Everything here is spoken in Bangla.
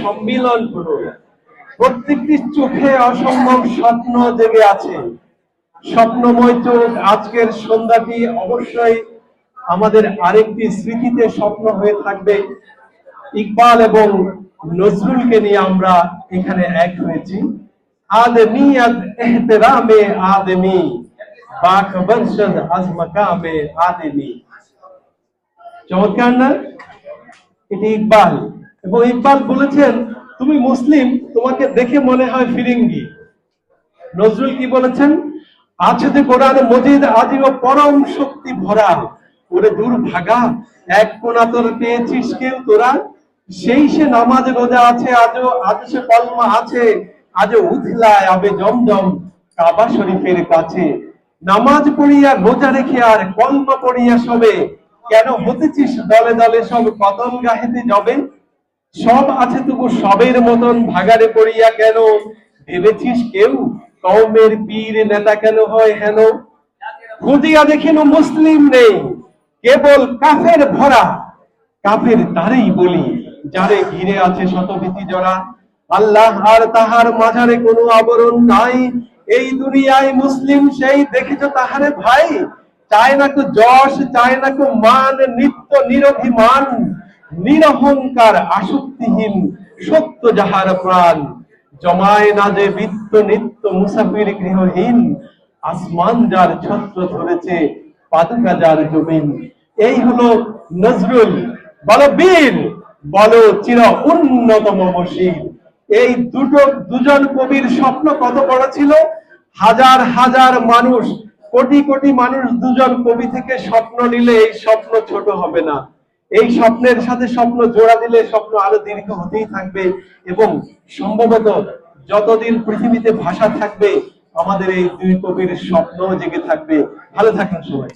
সম্মিলন হলো প্রত্যেকটি চোখে অসম্ভব স্বপ্ন জেগে আছে। স্বপ্নময় চোখ আজকের সন্ধ্যাটি অবশ্যই আমাদের আরেকটি স্মৃতিতে স্বপ্ন হয়ে থাকবে। ইকবাল এবং নজরুলকে নিয়ে আমরা এখানে এক হয়েছি। আদমিয়ত এহতেরামে আদমি বাখবর শদ আজ মাকামে আদমি। চমৎকার না? এটি ইকবাল। এবং ইকবাল বলেছেন, তুমি মুসলিম, তোমাকে দেখে মনে হয় ফিরিঙ্গি। নজরুল কি বলেছেন? আছে যে কোরআন মজিদ আদিও পরম শক্তি ভরা ওরে দূর ভাগা এক কোনা তোর পেয়েছিস কেউ তোরা? সেই সে নামাজ রোজা আছে, আজও, আজ সে কলমা আছে, আজও উথলায় আবে জমজম কাবা শরীফের কাছে। নামাজ পড়িয়া রোজা রেখে আর কলমা পড়িয়া সবে কেন হতেছিস দলে দলে সব কতন গাহেতে যাবে সব আছে তবু সবের মতন ভাগারে পড়িয়া কেন? ভেবেছিস কেউ? কওমের পীর নেতা কেন হয় হেন? খুঁজিয়া দেখিন মুসলিম নেই, কেবল কাফের ভরা। কাফের তারেই বলি, যারে ঘিরে আছে শতভীতি জরা। আল্লাহ আর তাহার মাঝারে কোনো আবরণ নাই। এই দুনিয়ায় মুসলিম সেই, দেখেছ তাহারে ভাই? চায় না কো যশ, চায় না কো মান, নিত্য নিরভিমান। নিরহংকার, আসক্তিহীন, সত্য যাহার প্রাণ, জমায় না যে বৃত্ত নিত্য মুসাফির গৃহহীন, আসমান যার ছত্র ধরেছে পাদুকা যার জমিন। এই হলো নজরুল বলো বীর বলো চির উন্নতম বসির এই দুটো, দুজন কবির স্বপ্ন কত বড় ছিল? হাজার হাজার মানুষ, কোটি কোটি মানুষ দুজন কবি থেকে স্বপ্ন নিলে এই স্বপ্ন ছোট হবে না। এই স্বপ্নের সাথে স্বপ্ন জোড়া দিলে স্বপ্ন আরও দীর্ঘ হতেই থাকবে এবং সম্ভবত যতদিন পৃথিবীতে ভাষা থাকবে, আমাদের এই দুই কবির স্বপ্ন জেগে থাকবে। ভালো থাকেন সবাই।